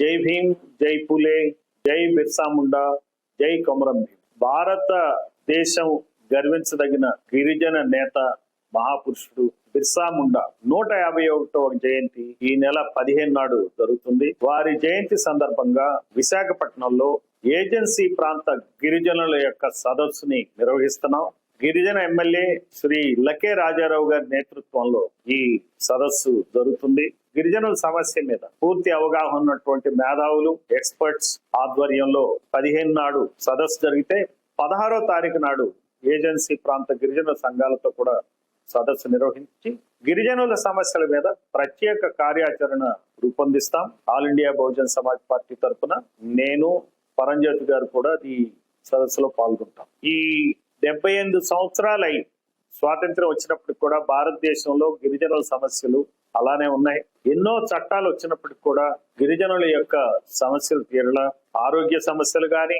జై భీమ్ జై పులే జై బిర్సా ముండా జై కొమరం భీమ్. భారత దేశం గర్వించదగిన గిరిజన నేత మహాపురుషుడు బిర్సా ముండా. నూట యాభై ఒకటవ జయంతి ఈ నెల పదిహేను నాడు జరుగుతుంది. వారి జయంతి సందర్భంగా విశాఖపట్నంలో ఏజెన్సీ ప్రాంత గిరిజనుల యొక్క సదస్సుని నిర్వహిస్తున్నాం. గిరిజన ఎమ్మెల్యే శ్రీ లకే రాజారావు గారి నేతృత్వంలో ఈ సదస్సు జరుగుతుంది. గిరిజనుల సమస్య మీద పూర్తి అవగాహన ఉన్నటువంటి మేధావులు ఎక్స్పర్ట్స్ ఆధ్వర్యంలో పదిహేను నాడు సదస్సు జరిగితే పదహారో తారీఖు నాడు ఏజెన్సీ ప్రాంత గిరిజన సంఘాలతో కూడా సదస్సు నిర్వహించి గిరిజనుల సమస్యల మీద ప్రత్యేక కార్యాచరణ రూపొందిస్తాం. All India Bahujan Samaj Party తరఫున నేను పరంజ్యోతి గారు కూడా ఈ సదస్సులో పాల్గొంటాం. ఈ డెబ్బై ఎనిమిది సంవత్సరాలై స్వాతంత్రం వచ్చినప్పటికి కూడా భారతదేశంలో గిరిజనుల సమస్యలు అలానే ఉన్నాయి. ఎన్నో చట్టాలు వచ్చినప్పటికి కూడా గిరిజనుల యొక్క సమస్యలు తీరల. ఆరోగ్య సమస్యలు కానీ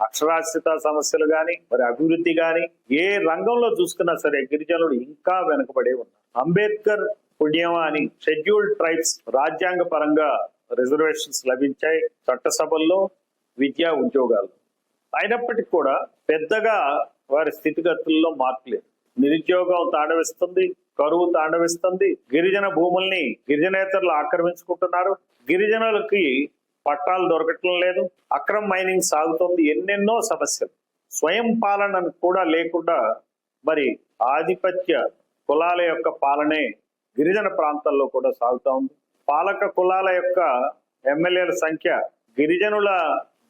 అక్షరాస్యత సమస్యలు కానీ మరి అభివృద్ధి కానీ ఏ రంగంలో చూసుకున్నా సరే గిరిజనులు ఇంకా వెనుకబడే ఉన్నారు. అంబేద్కర్ పుణ్యమా అని షెడ్యూల్డ్ ట్రైబ్స్ రాజ్యాంగ పరంగా రిజర్వేషన్స్ లభించాయి చట్టసభల్లో విద్యా ఉద్యోగాలు అయినప్పటికీ కూడా పెద్దగా వారి స్థితిగతుల్లో మార్పు లేదు. నిరుద్యోగం తాండవిస్తుంది కరువు తాండవిస్తుంది గిరిజన భూముల్ని గిరిజనేతరులు ఆక్రమించుకుంటున్నారు. గిరిజనులకి పట్టాలు దొరకటం లేదు అక్రమ మైనింగ్ సాగుతుంది ఎన్నెన్నో సమస్యలు. స్వయం పాలన కూడా లేకుండా మరి ఆధిపత్య కులాల యొక్క పాలనే గిరిజన ప్రాంతాల్లో కూడా సాగుతూ ఉంది. పాలక కులాల యొక్క ఎమ్మెల్యేల సంఖ్య గిరిజనుల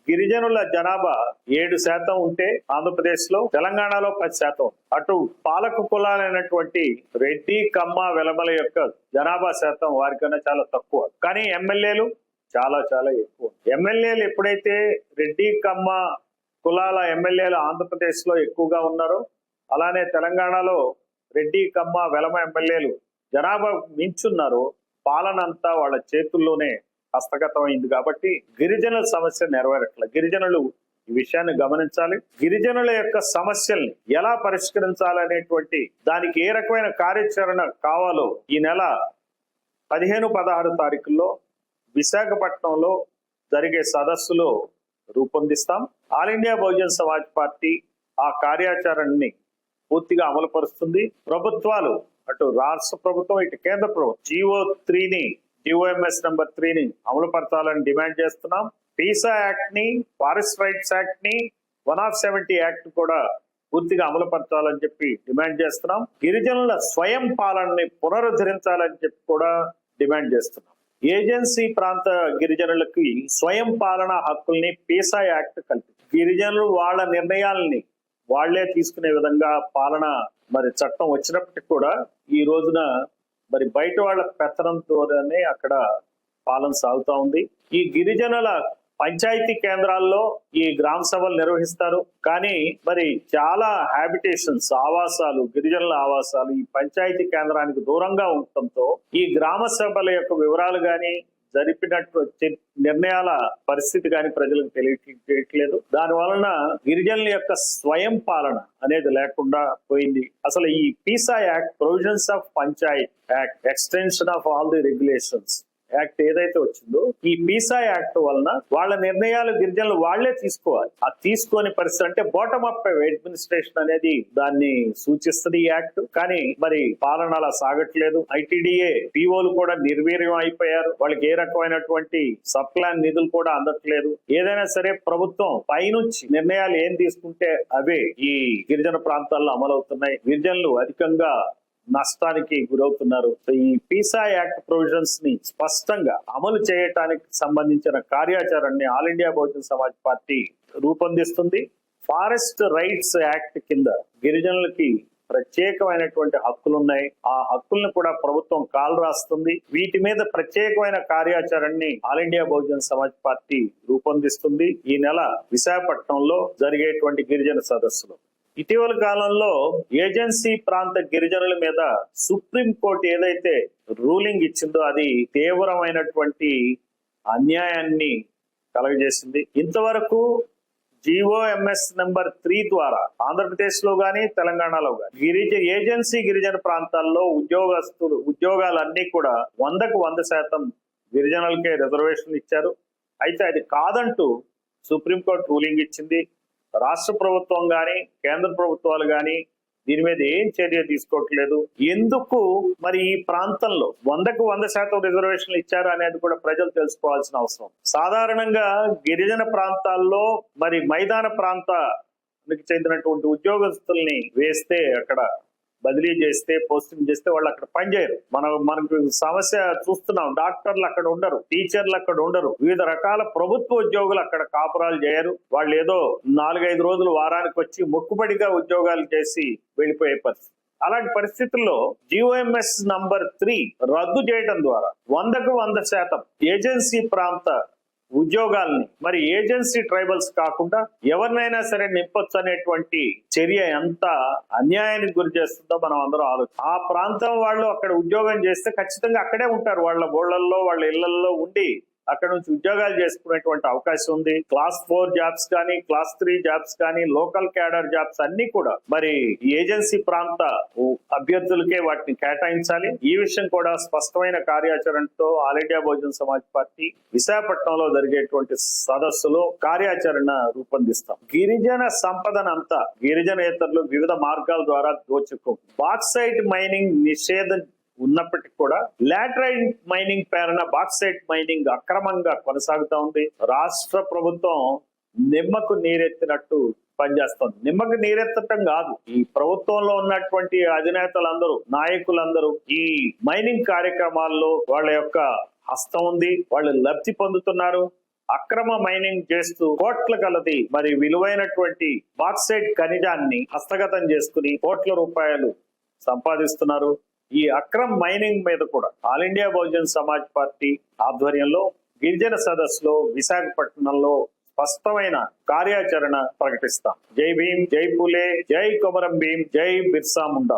గిరిజనుల జనాభా ఏడు శాతం ఉంటే ఆంధ్రప్రదేశ్లో తెలంగాణలో పది శాతం. అటు పాలక కులాలైనటువంటి రెడ్డి కమ్మ వెలమల యొక్క జనాభా శాతం వారికన్నా చాలా తక్కువ. కానీ ఎమ్మెల్యేలు చాలా చాలా ఎక్కువ. ఎమ్మెల్యేలు ఎప్పుడైతే రెడ్డి కమ్మ కులాల ఎమ్మెల్యేలు ఆంధ్రప్రదేశ్లో ఎక్కువగా ఉన్నారో అలానే తెలంగాణలో రెడ్డి కమ్మ వెలమ ఎమ్మెల్యేలు జనాభా మించున్నారు పాలన అంతా వాళ్ళ చేతుల్లోనే హస్తగతమైంది కాబట్టి గిరిజనుల సమస్య నెరవేరట్ల. గిరిజనులు ఈ విషయాన్ని గమనించాలి. గిరిజనుల యొక్క సమస్యల్ని ఎలా పరిష్కరించాలనేటువంటి దానికి ఏ రకమైన కార్యాచరణ కావాలో ఈ నెల పదిహేను పదహారు తారీఖుల్లో విశాఖపట్నంలో జరిగే సదస్సులో రూపొందిస్తాం. All India Bahujan Samaj Party ఆ కార్యాచరణని పూర్తిగా అమలుపరుస్తుంది. ప్రభుత్వాలు అటు రాష్ట్ర ప్రభుత్వం ఇటు కేంద్ర ప్రభుత్వం జీవో త్రీని జిఓఎంఎస్ నెంబర్ త్రీని అమలు పరచాలని డిమాండ్ చేస్తున్నాం. పీసా యాక్ట్ని ఫారెస్ట్ రైట్స్ యాక్ట్ని వన్ ఆఫ్ సెవెంటీ యాక్ట్ కూడా పూర్తిగా అమలు పరచాలని చెప్పి డిమాండ్ చేస్తున్నాం. గిరిజనుల స్వయం పాలనని పునరుద్ధరించాలని చెప్పి కూడా డిమాండ్ చేస్తున్నాం. ఏజెన్సీ ప్రాంత గిరిజనులకి స్వయం పాలన హక్కుల్ని పీసా యాక్ట్ కల్పి గిరిజనులు వాళ్ళ నిర్ణయాల్ని వాళ్ళే తీసుకునే విధంగా పాలన మరి చట్టం వచ్చినప్పటికీ కూడా ఈ రోజున మరి బయట వాళ్ళ పెత్తనంతోనే అక్కడ పాలన సాగుతూ ఉంది. ఈ గిరిజనుల పంచాయతీ కేంద్రాల్లో ఈ గ్రామ సభలు నిర్వహిస్తారు. కానీ మరి చాలా హ్యాబిటేషన్స్ ఆవాసాలు గిరిజనుల ఆవాసాలు ఈ పంచాయతీ కేంద్రానికి దూరంగా ఉండటంతో ఈ గ్రామ సభల యొక్క వివరాలు కానీ జరిపినట్టు నిర్ణయాల పరిస్థితి కానీ ప్రజలకు తెలియట్లేదు. దాని వలన గిరిజనుల యొక్క స్వయం పాలన అనేది లేకుండా పోయింది. అసలు ఈ PESA act provisions of panchayat act extension of all the regulations act ఏదైతే వచ్చిందో ఈ పీసా యాక్ట్ వలన వాళ్ళ నిర్ణయాలు గిరిజనులు వాళ్ళే తీసుకోవాలి. ఆ తీసుకోని పరిస్థితి అంటే బాటమ్ అప్ అడ్మినిస్ట్రేషన్ అనేది దాన్ని సూచిస్తుంది ఈ యాక్ట్. కానీ మరి పాలన అలా సాగట్లేదు. ఐటీడీఏ పీఓలు కూడా నిర్వీర్యం అయిపోయారు. వాళ్ళకి ఏ రకమైనటువంటి సబ్ ప్లాన్ నిధులు కూడా అందట్లేదు. ఏదైనా సరే ప్రభుత్వం పైనుంచి నిర్ణయాలు ఏం తీసుకుంటే అవే ఈ గిరిజన ప్రాంతాల్లో అమలవుతున్నాయి. గిరిజనులు అధికంగా నష్టానికి గురవుతున్నారు. ఈ పీసా యాక్ట్ ప్రొవిజన్స్ని స్పష్టంగా అమలు చేయటానికి సంబంధించిన కార్యాచరణని All India Bahujan Samaj Party రూపొందిస్తుంది. ఫారెస్ట్ రైట్స్ యాక్ట్ కింద గిరిజనులకి ప్రత్యేకమైనటువంటి హక్కులు ఉన్నాయి ఆ హక్కుల్ని కూడా ప్రభుత్వం కాలు రాస్తుంది. వీటి మీద ప్రత్యేకమైన కార్యాచరణని All India Bahujan Samaj Party రూపొందిస్తుంది. ఈ నెల విశాఖపట్నంలో జరిగేటువంటి గిరిజన సదస్సులో. ఇటీవల కాలంలో ఏజెన్సీ ప్రాంత గిరిజనుల మీద సుప్రీం కోర్టు ఏదైతే రూలింగ్ ఇచ్చిందో అది తీవ్రమైనటువంటి అన్యాయాన్ని కలగజేసింది. ఇంతవరకు జిఓఎంఎస్ నెంబర్ త్రీ ద్వారా ఆంధ్రప్రదేశ్లో గాని తెలంగాణలో గాని గిరిజ ఏజెన్సీ గిరిజన ప్రాంతాల్లో ఉద్యోగస్తులు ఉద్యోగాలన్నీ కూడా వందకు వంద శాతం గిరిజనులకే రిజర్వేషన్ ఇచ్చారు. అయితే అది కాదంటూ సుప్రీంకోర్టు రూలింగ్ ఇచ్చింది. రాష్ట్ర ప్రభుత్వం కానీ కేంద్ర ప్రభుత్వాలు కానీ దీని మీద ఏం చర్య తీసుకోవట్లేదు? ఎందుకు మరి ఈ ప్రాంతంలో వందకు వంద శాతం రిజర్వేషన్లు ఇచ్చారు అనేది కూడా ప్రజలు తెలుసుకోవాల్సిన అవసరం. సాధారణంగా గిరిజన ప్రాంతాల్లో మరి మైదాన ప్రాంతానికి చెందినటువంటి ఉద్యోగస్తుల్ని వేస్తే అక్కడ బదిలీ చేస్తే పోస్టింగ్ చేస్తే వాళ్ళు అక్కడ పనిచేయరు మనం మనకు సమస్య చూస్తున్నాం. డాక్టర్లు అక్కడ ఉండరు టీచర్లు అక్కడ ఉండరు. వివిధ రకాల ప్రభుత్వ ఉద్యోగులు అక్కడ కాపురాలు చేయరు. వాళ్ళు ఏదో నాలుగైదు రోజులు వారానికి వచ్చి మొక్కుబడిగా ఉద్యోగాలు చేసి వెళ్ళిపోయే పరిస్థితి. అలాంటి పరిస్థితుల్లో జిఓఎంఎస్ నంబర్ త్రీ రద్దు చేయడం ద్వారా వందకు వంద శాతం ఏజెన్సీ ప్రాంత ఉద్యోగాల్ని మరి ఏజెన్సీ ట్రైబల్స్ కాకుండా ఎవరినైనా సరే నింపొచ్చు అనేటువంటి చర్య ఎంత అన్యాయానికి గురి చేస్తుందో మనం అందరం ఆలోచన ఆ ప్రాంతం వాళ్ళు అక్కడ ఉద్యోగం చేస్తే ఖచ్చితంగా అక్కడే ఉంటారు. వాళ్ళ ఊళ్ళల్లో వాళ్ళ ఇళ్ళలో ఉండి అక్కడ నుంచి ఉద్యోగాలు చేసుకునేటువంటి అవకాశం ఉంది. క్లాస్ ఫోర్ జాబ్స్ కానీ క్లాస్ త్రీ జాబ్స్ కానీ లోకల్ క్యాడర్ జాబ్స్ అన్ని కూడా మరి ఏజెన్సీ ప్రాంత అభ్యర్థులకే వాటిని కేటాయించాలి. ఈ విషయం కూడా స్పష్టమైన కార్యాచరణతో All India Bahujan Samaj Party విశాఖపట్నంలో జరిగేటువంటి సదస్సులో కార్యాచరణ రూపొందిస్తాం. గిరిజన సంపదనంతా గిరిజనేతరులు వివిధ మార్గాల ద్వారా దోచుకో. బాక్సైట్ మైనింగ్ నిషేధం ఉన్నప్పటికీ కూడా లాటరైట్ మైనింగ్ పేరున బాక్సైట్ మైనింగ్ అక్రమంగా కొనసాగుతా ఉంది. రాష్ట్ర ప్రభుత్వం నిమ్మకు నీరెత్తినట్టు పనిచేస్తుంది. నిమ్మకు నీరెత్తటం కాదు. ఈ ప్రభుత్వంలో ఉన్నటువంటి అధినేతలందరూ నాయకులందరూ ఈ మైనింగ్ కార్యక్రమాల్లో వాళ్ళ యొక్క హస్తం ఉంది. వాళ్ళు లబ్ధి పొందుతున్నారు. అక్రమ మైనింగ్ చేస్తూ కోట్ల కలది మరి విలువైనటువంటి బాక్సైట్ ఖనిజాన్ని హస్తగతం చేసుకుని కోట్ల రూపాయలు సంపాదిస్తున్నారు. ఈ అక్రమ్ మైనింగ్ మీద కూడా All India Bahujan Samaj Party ఆధ్వర్యంలో గిరిజన సదస్సులో విశాఖపట్నంలో స్పష్టమైన కార్యాచరణ ప్రకటిస్తాం. జై భీం జై పులే జై కొమరం భీం జై బిర్సా ముండా.